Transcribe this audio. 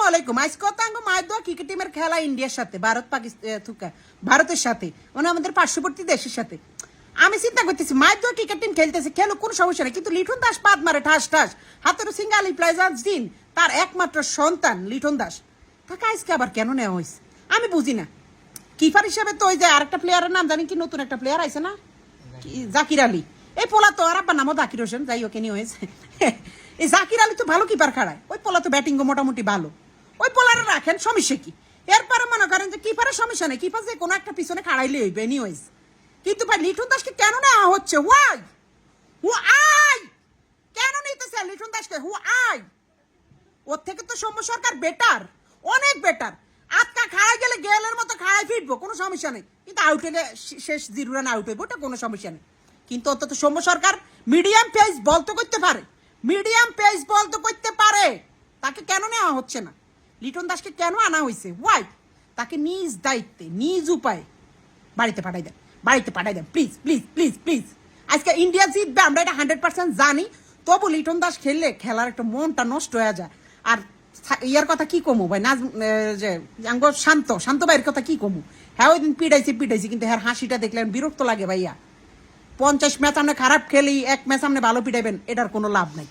আসসালামু আলাইকুম। মায়ের দোয়া ক্রিকেট টিমের খেলা ইন্ডিয়ার সাথে, ভারত পাকিস্তান ভারতের সাথে। মানে আমাদের পার্শ্ববর্তী দেশের সাথে। আমি চিন্তা করতেছি, মায়ের দোয়া ক্রিকেট টিম খেলতেছে খেলো কোনো সমস্যা নেই। কিন্তু দাস পাত মারে, ঠাস ঠাস। হাতের সিঙ্গালি দিন, তার একমাত্র সন্তান দাস। তাকে আজকে আবার কেন নেওয়া হয়েছে? আমি বুঝি না। কিপার হিসাবে তো ওই যে আরেকটা প্লেয়ারের নাম জানি কি নতুন একটা প্লেয়ার আছে না? জাকির আলী। এই পোলা তো আর আব্বার নামও জাকির হোসেন, যাই হোক নিয়ে হয়েছে এই জাকির আলী তো ভালো কিপার খাড়ায়। ওই পোলা তো ব্যাটিং মোটামুটি ভালো। পোলারে রাখেন সমস্যা কি? এরপরে মনে করেন যে কিপারের সমস্যা নেই, কিপার যে কোনো একটা পিছনে খাড়াইলে হইবে এনিওয়েজ কিন্তু ভাই, লিটন দাসকে কেন নেওয়া হচ্ছে? ওয়াই হু আই কেন নিতেছে লিটন দাসকে? হু আই ওর থেকে তো সৌম্য সরকার বেটার অনেক বেটার আটকা খাওয়াই গেলে গেলের মতো খাওয়াই ফিরবো, কোনো সমস্যা নেই। কিন্তু আউট হলে শেষ জিরো রান আউট হইব, ওটা কোনো সমস্যা নেই। কিন্তু অন্তত Soumya Sarkar medium pace bowl তো করতে পারে। মিডিয়াম পেস বল তো করতে পারে। তাকে কেন নেওয়া হচ্ছে না? লিটন দাসকে কেন আনা হয়েছে ওয়াই তাকে নিজ দায়িত্বে, নিজ উপায়ে বাড়িতে পাঠাই দেন, বাড়িতে পাঠাই দেন। প্লিজ প্লিজ প্লিজ প্লিজ আজকে ইন্ডিয়া জিতবে, আমরা এটা হান্ড্রেড পার্সেন্ট জানি। তবু লিটন দাস খেললে খেলার একটা মনটা নষ্ট হয়ে যায়। আর ইয়ার কথা কি কমু ভাই? নাজ যে, আঙ্গ শান্ত শান্ত ভাইয়ের কথা কি কমু? হ্যাঁ ওই দিন পিটাইছি পিটাইছি, কিন্তু হ্যাঁ হাসিটা দেখলেন, বিরক্ত লাগে ভাইয়া। পঞ্চাশ ম্যাচ আপনি খারাপ খেলি, এক ম্যাচ আপনি ভালো পিটাইবেন, এটার কোনো লাভ নাই।